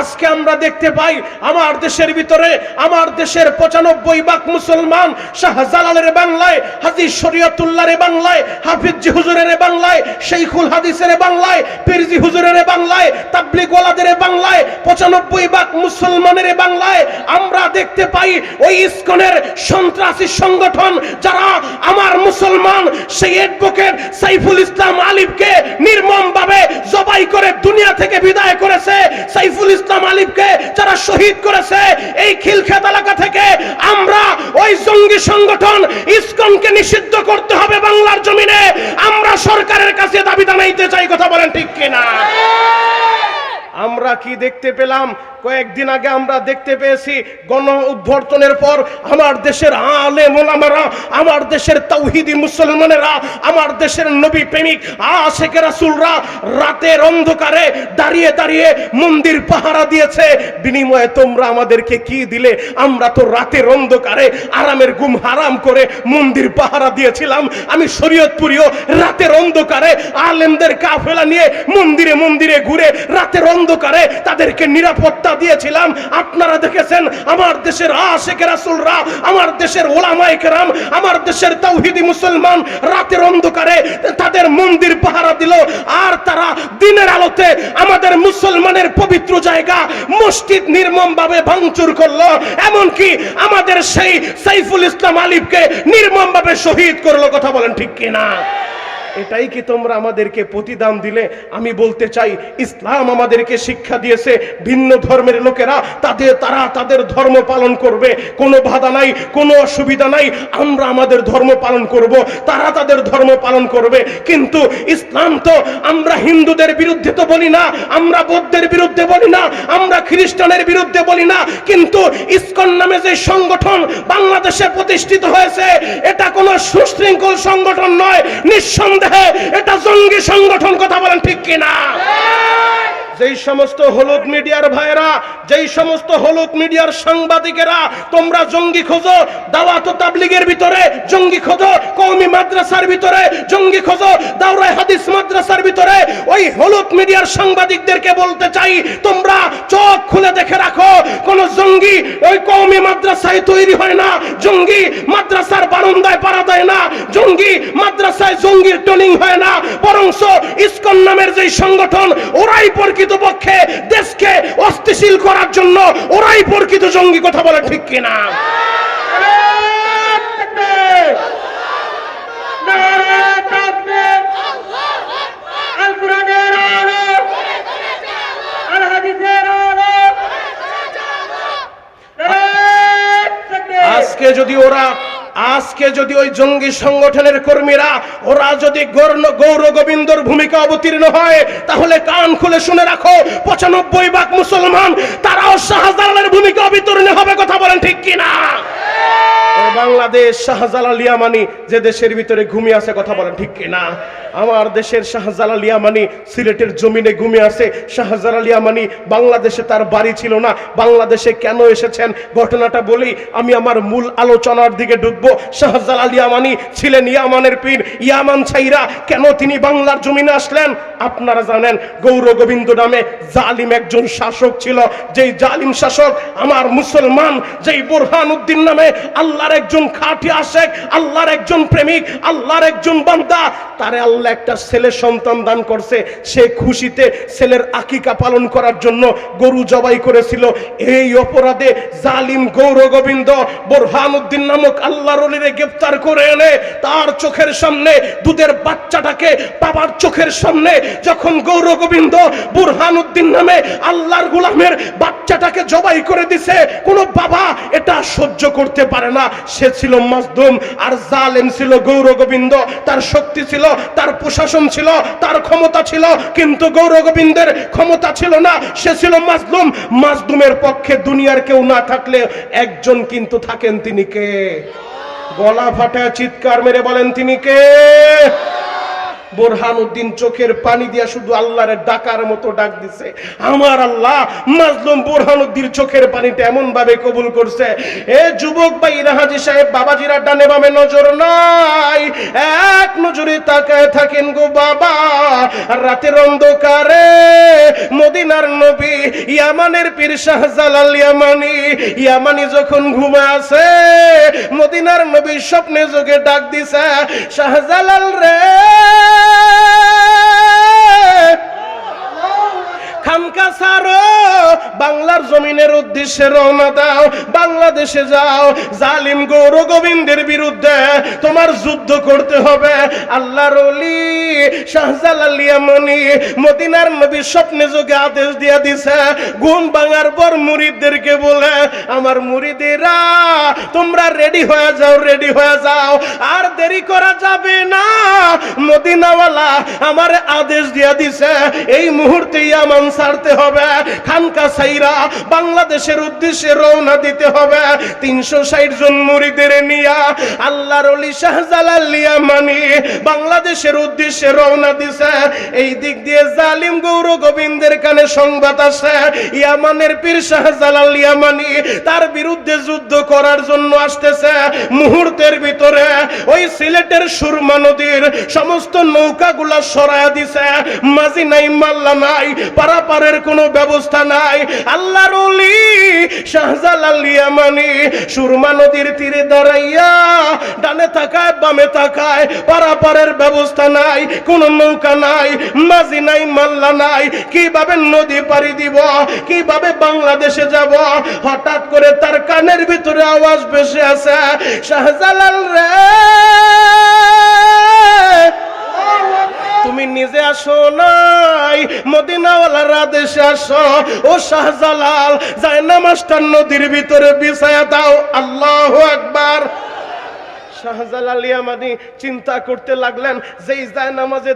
আজকে আমরা দেখতে পাই আমার দেশের ভিতরে, আমার দেশের পঁচানব্বই ভাগ মুসলমান শাহজালালের বাংলায়, হাজি শরিয়তুল্লাহর বাংলায়, হাফিজি হুজুরের বাংলায় শেখুল হাদিসের বাংলায়, পিরজি হুজুরের বাংলায় তাবলিগ ওয়ালাদের বাংলায়, পঁচানব্বই ভাগ মুসলমানের বাংলায় আমরা দেখতে পাই ওই ইস্কনের সন্ত্রাসী সংগঠন যারা আমার মুসলমান সেই অ্যাডভোকেট সাইফুল ইসলাম আলিফকে নির্মম ভাবে জবাই করে দুনিয়া থেকে বিদায় করেছে। সাইফুল ইসলাম আলিফকে যারা শহীদ করেছে, এই খিলক্ষেত এলাকা থেকে আমরা ওই জঙ্গি সংগঠন ইসকনকে নিষিদ্ধ করতে হবে বাংলার জমিনে। আমরা সরকারের কাছে দাবি জানাইতে চাই, কথা বলেন ঠিক কিনা? আমরা কি দেখতে পেলাম? কয়েকদিন আগে আমরা দেখতে পেয়েছি গণ উদ্ভর্তনের পর আমার দেশের আলেম ওলামারা আমার দেশের তৌহিদি মুসলমানেরা, আমার দেশের নবী প্রেমিক আশেখ রাসূলরা রাতের অন্ধকারে দাঁড়িয়ে দাঁড়িয়ে মন্দির পাহারা দিয়েছে। বিনিময়ে তোমরা আমাদেরকে কি দিলে? আমরা তো রাতের অন্ধকারে আরামের গুম হারাম করে মন্দির পাহারা দিয়েছিলাম। আমি শরীয়তপুরীয় রাতের অন্ধকারে আলেমদের কাফেলা নিয়ে মন্দিরে মন্দিরে ঘুরে রাতের অন্ধকারে তাদেরকে নিরাপত্তা দিয়েছিলাম, আপনারা দেখেছেন, আমার দেশের আশেখ রাসূলরা, আমার দেশের ওলামায়ে কেরাম, আমার দেশের তাওহীদি মুসলমান রাতের অন্ধকারে তাদের মন্দির পাহারা দিল, আর তারা দিনের আলোতে আমাদের মুসলমানের পবিত্র জায়গা মসজিদ নির্মম ভাবে ভাঙচুর করল, এমনকি আমাদের সেই সাইফুল ইসলাম আলিফকে নির্মম ভাবে শহীদ করল, কথা বলেন ঠিক কিনা? এটাই কি তোমরা আমাদেরকে প্রতিদান দিলে? আমি বলতে চাই, ইসলাম আমাদেরকে শিক্ষা দিয়েছে, ভিন্ন ধর্মের লোকেরা তাদের তারা তাদের ধর্ম পালন করবে। কোনো বাধা নাই, কোনো অসুবিধা নাই, আমরা আমাদের ধর্ম পালন করব, তারা তাদের ধর্ম পালন করবে। কিন্তু ইসলাম তো আমরা হিন্দুদের বিরুদ্ধে তো বলি না, আমরা বৌদ্ধের বিরুদ্ধে বলি না, আমরা খ্রিস্টানের বিরুদ্ধে বলি না, কিন্তু ইসকন নামে যে সংগঠন বাংলাদেশে প্রতিষ্ঠিত হয়েছে, এটা কোনো সুশৃঙ্খল সংগঠন নয়, নিঃসন্দেহে এটা জঙ্গি সংগঠন কথা বলেন ঠিক কিনা? যেই সমস্ত হলুদ মিডিয়ার ভাইরা যেই সমস্ত হলুদ মিডিয়ার সাংবাদিকেরা, তোমরা জঙ্গি খোঁজো, দাওয়াত তাবলিগের ভিতরে জঙ্গি খোঁজো, কওমি মাদ্রাসার ভিতরে জঙ্গি খোঁজো দাওরাই হাদিস মাদ্রাসার ভিতরে ওই হলুদ মিডিয়ার সাংবাদিকদেরকে বলতে চাই, তোমরা চোখ খুলে দেখে রাখো কোন জঙ্গি, ওই কমে মাদ্রাসায় তৈরি হয় না। জঙ্গি মাদ্রাসার বারান্দায় পাড়া দেয় না। জঙ্গি মাদ্রাসায় জঙ্গির ট্রেনিং হয় না। বরংস ইস্কন নামের যে সংগঠন, ওরাই প্রকৃত পক্ষে দেশকে অস্থিশীল করার জন্য, ওরাই প্রকৃত জঙ্গি, কথা বলে ঠিক কিনা? আজকে যদি ওরা, আজকে যদি ওই জঙ্গি সংগঠনের কর্মীরা, ওরা যদি গৌর- গোবিন্দর ভূমিকা অবতীর্ণ হয়, তাহলে কান খুলে শুনে রাখো, পঁচানব্বই ভাগ মুসলমান, তারাও শাহজালালের ভূমিকা অবতীর্ণ হবে, কথা বলেন ঠিক কিনা? বাংলাদেশ, শাহজালাল ইয়ামানি যে দেশের ভিতরে ঘুমিয়ে আছে, কথা বলেন ঠিক কিনা? আমার দেশের শাহজালাল ইয়ামানি সিলেটের জমিনে ঘুমিয়ে আছে। শাহজালাল ইয়ামানি, বাংলাদেশে তার বাড়ি ছিল না। বাংলাদেশে কেন এসেছেন? ঘটনাটা বলি, আমি আমার মূল আলোচনার দিকে ঢুকবো। শাহজালাল ইয়ামানি ছিলেন ইয়ামানের পীর। ইয়ামান ছাইরা কেন তিনি বাংলার জমিনে আসলেন? আপনারা জানেন, গৌর গোবিন্দ নামে জালিম একজন শাসক ছিল। যেই জালিম শাসক আমার মুসলমান, যেই বুরহান উদ্দিন নামে আল্লাহর একজন খাঁটি আশেক, আল্লাহর একজন প্রেমিক, আল্লাহর একজন বান্দা, তারে আল্লাহ একটা ছেলে সন্তান দান করছে, সে খুশিতে ছেলের আকিকা পালন করার জন্য গরু জবাই করেছিল। এই অপরাধে জালিম গৌর গোবিন্দ বোরহান উদ্দিন নামক আল্লাহর অলিরে গ্রেফতার করে এনে তার চোখের সামনে, দুধের বাচ্চাটাকে বাবার চোখের সামনে যখন গৌর গোবিন্দ বুরহান উদ্দিন নামে আল্লাহর গোলামের বাচ্চাটাকে জবাই করে দিছে, কোনো বাবা এটা সহ্য করতে পারে না। সে ছিল মাজদুম আর জালেম ছিল গৌর গোবিন্দ, তার শক্তি ছিল, তার প্রশাসন ছিল, তার ক্ষমতা ছিল, কিন্তু গৌর গোবিন্দের ক্ষমতা ছিল না। সে ছিল মাজলুম। মাজলুমের পক্ষে দুনিয়ার কেউ না থাকলে একজন কিন্তু থাকেন তিনি কে? গলা ফাটা চিৎকার মেরে বলেন তিনি কে? বোরহান উদ্দিন চোখের পানি দিয়া শুধু আল্লাহরে ডাকার মতো ডাক দিছে। আমার আল্লাহ মাজলুম বোরহান উদ্দিন চোখের পানিটা এমন ভাবে কবুল করছে। এ যুবক ভাই, রাহাজি সাহেব, বাবাজিরা ডানে বামে নজর নাই। এক নজরে তাকায় থাকেন গো বাবা, রাতের অন্ধকারে। মদিনার নবী ইয়ামানের পীর শাহজালাল ইয়ামানি ইয়ামানি যখন ঘুমে আছে, মদিনার নবী স্বপ্নে যোগে ডাক দিছে, শাহজালাল রে খানকা সারো বাংলার জমিনের উদ্দেশ্যে রওনা দাও, বাংলাদেশে যাও। জালিম গৌর গোবিন্দের বিরুদ্ধে তোমার যুদ্ধ করতে হবে। আল্লাহর অলি মদিনার স্বপ্নে যোগে আদেশ দিয়া দিছে পর বলে, আমার মুরিদেরা, তোমরা রেডি হয়ে যাও রেডি হয়ে যাও। আর দেরি করা যাবে না। মদিনাওয়ালা আমার আদেশ দিয়া দিছে, এই মুহূর্তে ইয়ামান ছাড়তে হবে। খানকা সাইরা বাংলাদেশের উদ্দেশ্যে রওনা দিতে হবে। তিনশো ষাট জন মুরিদের নিয়া আল্লাহর অলি শাহজালাল ইয়ামানি বাংলাদেশের উদ্দেশ্যে রওনা দিছে। এই দিক দিয়ে জালিম গৌর গোবিন্দের কানে সংবাদ আছে ইয়ামানের পীর শাহজালাল ইয়ামানি তার বিরুদ্ধে যুদ্ধ করার জন্য আসতেছে। মুহূর্তের ভিতরে ওই সিলেটের সুরমা নদীর সমস্ত নৌকাগুলা সরায়া দিছে। মাঝি নাই, মাল্লা নাই পারাপারের কোনো ব্যবস্থা নাই। আল্লাহর ওলি শাহজালাল ইয়ামানি সুরমা নদীর তীরে দাঁড়াইয়া ডানে তাকায়, বামে তাকায়, পারাপারের ব্যবস্থা নাই, কোন নৌকা নাই, মাঝি নাই, মাল্লা নাই। কীভাবে নদী পাড়ি দিব? কীভাবে বাংলাদেশে যাব? হঠাৎ করে তার কানের ভিতরে আওয়াজ ভেসে আছে শাহজালাল রে! তুমি নিজে আসো নাই, মদিনাওয়ালার আদেশে আসো। ও শাহজালাল যায় মাস্টার নদীর ভিতরে বিছায়া দাও। আল্লাহ আকবার। ইয়ামানি চিন্তা করতে লাগলেন যে নামাজে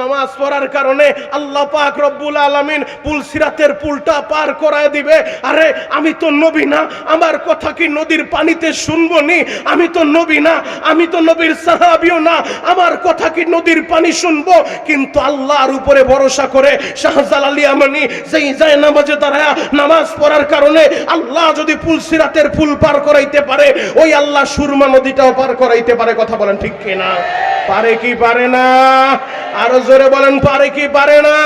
নামাজ পড়ার কারণে আল্লাহ পাক রব্বুল আলামিন পুল সিরাতের পুলটা পার করায় দিবে। আরে, আমি তো নবী না, আমার কথা কি নদীর পানিতে শুনব নি? আমি তো নবী না, আমি তো নবীর সাহাবিও না, আমার কথা কি নদীর পানি শুনব? কিন্তু আল্লাহর উপরে ভরসা করে শাহজালাল ইয়ামানি যেই যায় নামাজে দাঁড়ায়া নামাজ পড়ার কারণে আল্লাহ যদি পুল সিরাতের পুল পার করাইতে পারে, ওই আল্লাহ সুরমা নদীটাও পার করাইতে পারে কথা বলেন ঠিক কিনা? পারে কি পারে না? আরও জোরে বলেন, পারে কি পারে না?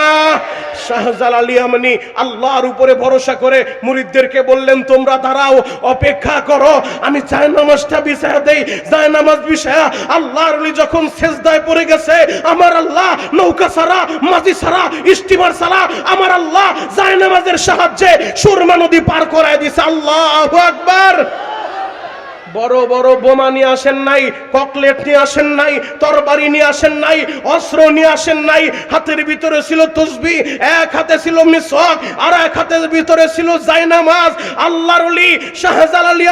শাহজালাল ইয়ামানি আল্লাহর উপরে ভরসা করে মুরিদদেরকে বললেন, তোমরা দাঁড়াও, অপেক্ষা করো। আমি চায় নামাজটা বিছায়া দেই। যায় নামাজ বিছায়া আল্লাহর যখন সেজদায় পড়ে গেছে, আমার আল্লাহ নৌকা সারা মাঝি সারা স্টিমার সারা আমার আল্লাহ যায় নামাজের সাহায্যে সুরমা নদী পার করায় দিছে। আল্লাহু আকবার! বড় বড় বোমা নিয়ে আসেন নাই, ককলেট নিয়ে আসেন নাই, তরবারি নিয়ে আসেন নাই, অস্ত্র নিয়ে আসেন নাই, হাতের ভিতরে ছিল তসবি, এক হাতে ছিল মিসওয়াক, আর এক হাতের ভিতরে ছিল জায়নামাজ আল্লাহর ওলি শাহজালাল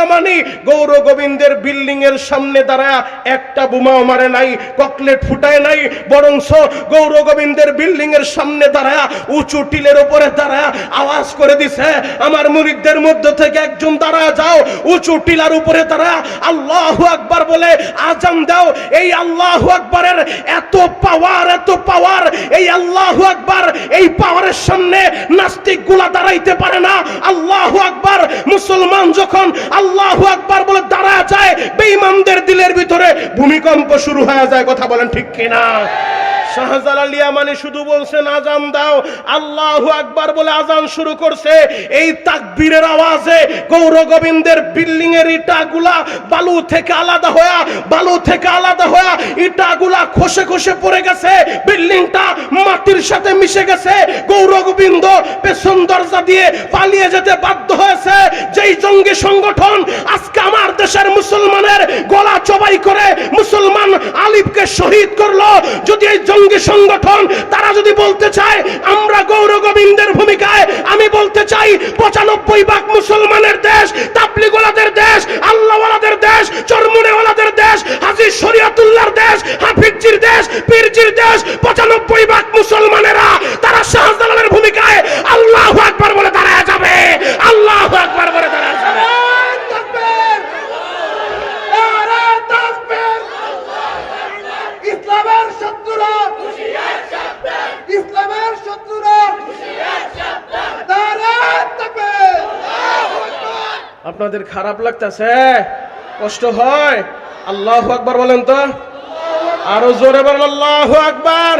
গৌর গোবিন্দের বিল্ডিং এর সামনে দাঁড়ায় একটা বোমাও মারে নাই, ককলেট ফুটায় নাই, বরংস গৌর গোবিন্দের বিল্ডিং এর সামনে দাঁড়ায় উঁচু টিলের উপরে দাঁড়ায় আওয়াজ করে দিছে, আমার মুরিদদের মধ্য থেকে একজন দাঁড়ায় যাও, উঁচু টিলার উপরে দাঁড়ায় আল্লাহু আকবার বলে, আজান দাও, এই আল্লাহু আকবারের এত পাওয়ার এত পাওয়ার এই আল্লাহু আকবার এই পাওয়ারের সামনে নাস্তিকগুলা দাঁড়াইতে পারে না। আল্লাহু আকবার, মুসলমান যখন আল্লাহু আকবার বলে দাঁড়ায় যায়, বেঈমানদের দিলের ভিতরে ভূমিকম্প শুরু হয়ে যায়, কথা বলেন ঠিক কিনা? শুধু বলছেন, আজান দাও। আল্লাহু বলে আজান শুরু করছে। এই তাকবীরের আওয়াজে বিল্ডিং এর ইটাগুলা বালু থেকে আলাদা বালু থেকে আলাদা ইটাগুলা খসে খসে পড়ে গেছে। বিল্ডিংটা মাটির সাথে মিশে গেছে। গৌর গোবিন্দ পেছন দরজা দিয়ে পালিয়ে যেতে বাধ্য হয়েছে। যেই জঙ্গি সংগঠন আজকে আমার দেশের মুসলমানের গলা চবাই করে মুসলমান আলিফকে শহীদ করল। যদি এই জঙ্গি সংগঠন, তারা যদি বলতে চায়, আমরা গৌর গোবিন্দের ভূমিকায়, আমি বলতে চাই, পঁচানব্বই ভাগ মুসলমানের দেশ তাপলিগোলাদের দেশ আল্লাহওয়ালাদের শত্রুরা। ইসলামের শত্রুরা। আপনাদের খারাপ লাগতেছে? কষ্ট হয়? আল্লাহ আকবার বলেন তো? আরও জোরে বলেন, আল্লাহ আকবার।